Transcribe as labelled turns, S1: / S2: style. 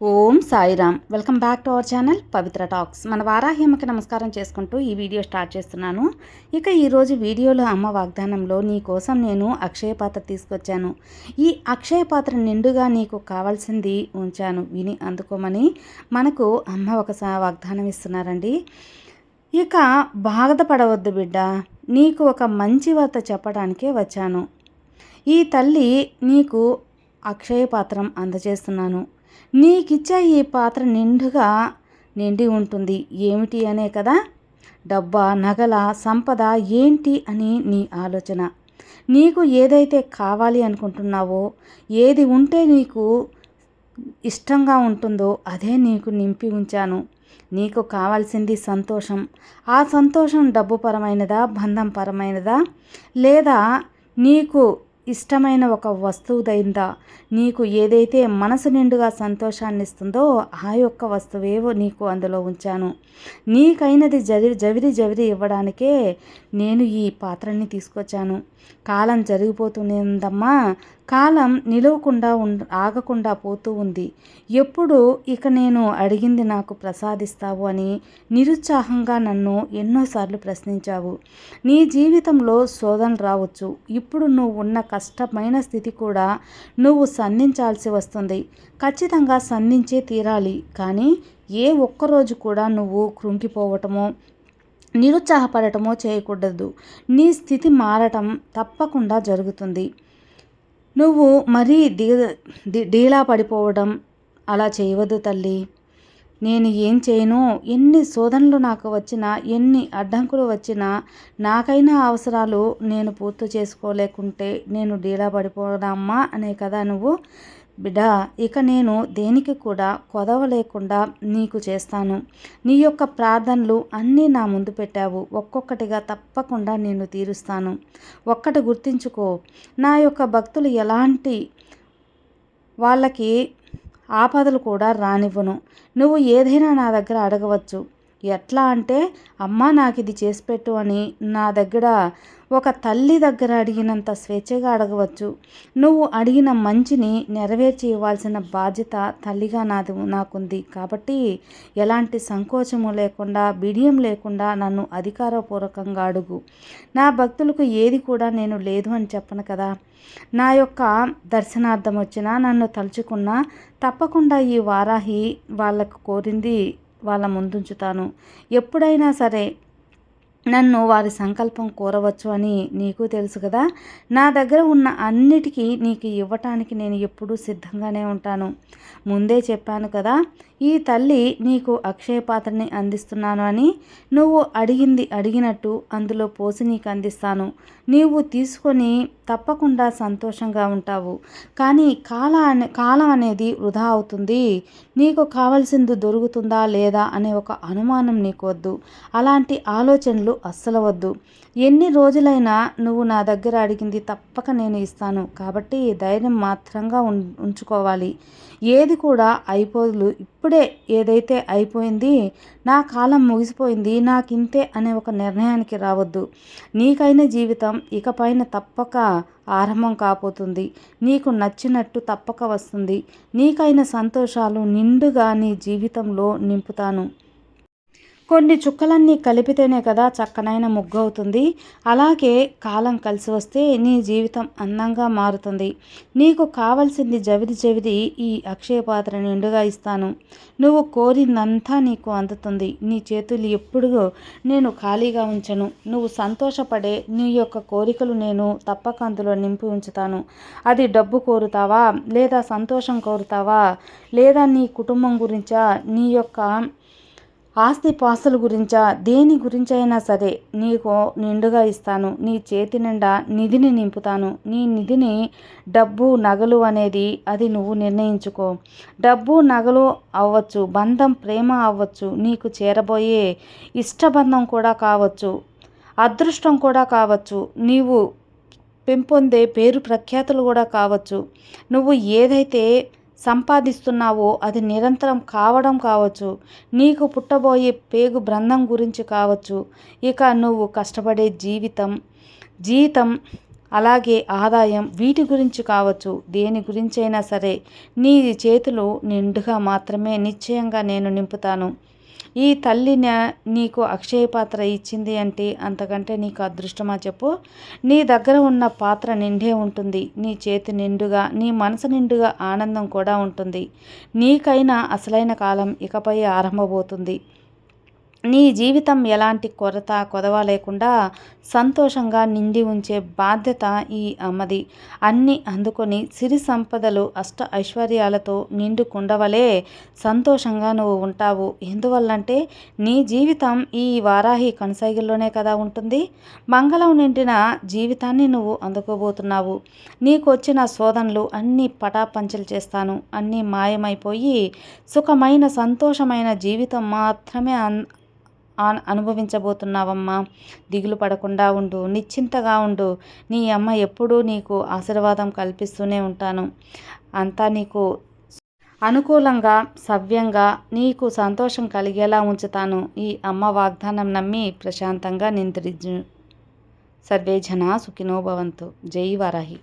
S1: Om Sairam. Welcome back to our channel Pavitra talks. మన వారాహ్యమ్మకి నమస్కారం చేసుకుంటూ ఈ వీడియో స్టార్ట్ చేస్తున్నాను. ఇక ఈరోజు వీడియోలో అమ్మ వాగ్దానంలో నీ కోసం నేను అక్షయ పాత్ర తీసుకొచ్చాను. ఈ అక్షయ పాత్ర నిండుగా నీకు కావాల్సింది ఉంచాను. విని అందుకోమని మనకు అమ్మ ఒక వాగ్దానం ఇస్తున్నారండి. ఇక బాధపడవద్దు బిడ్డ. నీకు ఒక మంచి వార్త చెప్పడానికే వచ్చాను. ఈ తల్లి నీకు అక్షయ పాత్రం అందజేస్తున్నాను. నీకిచ్చే ఈ పాత్ర నిండుగా నిండి ఉంటుంది. ఏమిటి అనే కదా? డబ్బా నగల సంపద ఏంటి అని నీ ఆలోచన. నీకు ఏదైతే కావాలి అనుకుంటున్నావో ఏది ఉంటే నీకు ఇష్టంగా ఉంటుందో అదే నీకు నింపి ఉంచాను. నీకు కావాల్సింది సంతోషం. ఆ సంతోషం డబ్బు పరమైనదా బంధం పరమైనదా లేదా నీకు ఇష్టమైన ఒక వస్తువుదైందా నీకు ఏదైతే మనసు నిండుగా సంతోషాన్ని ఇస్తుందో ఆ యొక్క వస్తువేవో నీకు అందులో ఉంచాను. నీకైనది జరి జవిరి జవిరి ఇవ్వడానికే నేను ఈ పాత్రని తీసుకొచ్చాను. కాలం జరిగిపోతుందమ్మా కాలం నిలవకుండా ఉండ ఆగకుండా పోతూ ఉంది. ఎప్పుడు ఇక నేను అడిగింది నాకు ప్రసాదిస్తావు అని నిరుత్సాహంగా నన్ను ఎన్నోసార్లు ప్రశ్నించావు. నీ జీవితంలో శోధన రావచ్చు. ఇప్పుడు నువ్వు ఉన్న కష్టమైన స్థితి కూడా నువ్వు సంధించాల్సి వస్తుంది. ఖచ్చితంగా సంధించే తీరాలి. కానీ ఏ ఒక్కరోజు కూడా నువ్వు కృంగిపోవటమో నిరుత్సాహపడటమో చేయకూడదు. నీ స్థితి మారటం తప్పకుండా జరుగుతుంది. నువ్వు మరీ దిగ డీలా పడిపోవడం అలా చేయవద్దు తల్లి. నేను ఏం చేయను? ఎన్ని శోధనలు నాకు వచ్చినా ఎన్ని అడ్డంకులు వచ్చినా నాకైనా అవసరాలు నేను పూర్తి చేసుకోలేకుంటే నేను డీలా పడిపోదామా అనే కదా నువ్వు బిడా ఇక నేను దేనికి కూడా కొదవ లేకుండా నీకు చేస్తాను. నీ యొక్క ప్రార్థనలు అన్నీ నా ముందు పెట్టావు. ఒక్కొక్కటిగా తప్పకుండా నేను తీరుస్తాను. ఒక్కటి గుర్తించుకో నా యొక్క భక్తులు ఎలాంటి వాళ్ళకి ఆపదలు కూడా రానివ్వను. నువ్వు ఏదైనా నా దగ్గర అడగవచ్చు. ఎట్లా అంటే అమ్మ నాకు ఇది చేసి పెట్టు అని నా దగ్గర ఒక తల్లి దగ్గర అడిగినంత స్వేచ్ఛగా అడగవచ్చు. నువ్వు అడిగిన మంచిని నెరవేర్చి ఇవ్వాల్సిన బాధ్యత తల్లిగా నాది నాకుంది. కాబట్టి ఎలాంటి సంకోచము లేకుండా బిడియం లేకుండా నన్ను అధికారపూర్వకంగా అడుగు. నా భక్తులకు ఏది కూడా నేను లేదు అని చెప్పను కదా. నా యొక్క దర్శనార్థం వచ్చినా నన్ను తలుచుకున్నా తప్పకుండా ఈ వారాహి వాళ్ళకు కోరింది వాళ్ళ ముందుంచుతాను. ఎప్పుడైనా సరే నన్ను వారి సంకల్పం కోరవచ్చు అని నీకు తెలుసు కదా. నా దగ్గర ఉన్న అన్నిటికీ నీకు ఇవ్వటానికి నేను ఎప్పుడూ సిద్ధంగానే ఉంటాను. ముందే చెప్పాను కదా ఈ తల్లి నీకు అక్షయ పాత్రని అందిస్తున్నాను అని. నువ్వు అడిగింది అడిగినట్టు అందులో పోసి నీకు అందిస్తాను. నీవు తీసుకొని తప్పకుండా సంతోషంగా ఉంటావు. కానీ కాల కాలం అనేది వృధా అవుతుంది. నీకు కావాల్సింది దొరుకుతుందా లేదా అనే ఒక అనుమానం నీకు వద్దు అలాంటి ఆలోచనలు అస్సలు వద్దు. ఎన్ని రోజులైనా నువ్వు నా దగ్గర అడిగింది తప్పక నేను ఇస్తాను. కాబట్టి ధైర్యం మాత్రంగా ఉంచుకోవాలి. ఏది కూడా అయిపోదు. ఇప్పుడే ఏదైతే అయిపోయింది నా కాలం ముగిసిపోయింది నాకింతే అనే ఒక నిర్ణయానికి రావద్దు. నీకైన జీవితం ఇకపైన తప్పక ఆరంభం కాబోతుంది. నీకు నచ్చినట్టు తప్పక వస్తుంది. నీకైన సంతోషాలు నిండుగా నీ జీవితంలో నింపుతాను. కొన్ని చుక్కలన్నీ కలిపితేనే కదా చక్కనైన ముగ్గు అవుతుంది అలాగే కాలం కలిసి వస్తే నీ జీవితం అందంగా మారుతుంది. నీకు కావలసింది జవిది జవిది ఈ అక్షయ పాత్ర నిండుగా ఇస్తాను. నువ్వు కోరిందంతా నీకు అందుతుంది. నీ చేతులు ఎప్పుడు నేను ఖాళీగా ఉంచను. నువ్వు సంతోషపడే నీ యొక్క కోరికలు నేను తప్పక అందులో నింపి ఉంచుతాను. అది డబ్బు కోరుతావా? లేదా సంతోషం కోరుతావా? లేదా నీ కుటుంబం గురించా? నీ యొక్క ఆస్తి పాస్తుల గురించా దేని గురించైనా సరే నీకు నిండుగా ఇస్తాను. నీ చేతి నిండా నిధిని నింపుతాను. నీ నిధిని డబ్బు నగలు అనేది అది నువ్వు నిర్ణయించుకో. డబ్బు నగలు అవ్వచ్చు బంధం ప్రేమ అవ్వచ్చు నీకు చేరబోయే ఇష్టబంధం కూడా కావచ్చు అదృష్టం కూడా కావచ్చు నీవు పెంపొందే పేరు ప్రఖ్యాతులు కూడా కావచ్చు. నువ్వు ఏదైతే సంపాదిస్తున్నావో అది నిరంతరం కావడం కావచ్చు. నీకు పుట్టబోయే పేగు బృందం గురించి కావచ్చు. ఇక నువ్వు కష్టపడే జీవితం జీతం అలాగే ఆదాయం వీటి గురించి కావచ్చు. దేని గురించైనా సరే నీ చేతులు నిండుగా మాత్రమే నిశ్చయంగా నేను నింపుతాను. ఈ తల్లి నీకు అక్షయ పాత్ర ఇచ్చింది అంటే అంతకంటే నీకు అదృష్టమా చెప్పు. నీ దగ్గర ఉన్న పాత్ర నిండే ఉంటుంది. నీ చేతి నిండుగా నీ మనసు నిండుగా ఆనందం కూడా ఉంటుంది. నీకైనా అసలైన కాలం ఇకపై ఆరంభమవుతుంది నీ జీవితం ఎలాంటి కొరత కొదవ లేకుండా సంతోషంగా నిండి ఉంచే బాధ్యత ఈ అమ్మది. అన్నీ అందుకొని సిరి సంపదలు అష్ట ఐశ్వర్యాలతో నిండు కుండవలే సంతోషంగా నువ్వు ఉంటావు. ఎందువల్లంటే నీ జీవితం ఈ వారాహి కొనసాగిల్లోనే కదా ఉంటుంది. మంగళం నిండిన జీవితాన్ని నువ్వు అందుకోబోతున్నావు. నీకు వచ్చిన శోధనలు అన్నీ పటాపంచలు చేస్తాను. అన్నీ మాయమైపోయి సుఖమైన సంతోషమైన జీవితం మాత్రమే అనుభవించబోతున్నావమ్మా. దిగులు పడకుండా ఉండు నిశ్చింతగా ఉండు. నీ అమ్మ ఎప్పుడూ నీకు ఆశీర్వాదం కల్పిస్తూనే ఉంటాను. అంతా నీకు అనుకూలంగా సవ్యంగా నీకు సంతోషం కలిగేలా ఉంచుతాను. ఈ అమ్మ వాగ్దానం నమ్మి ప్రశాంతంగా నింద్రించు సర్వే జనా సుఖినో భవంతు. జై వరాహి.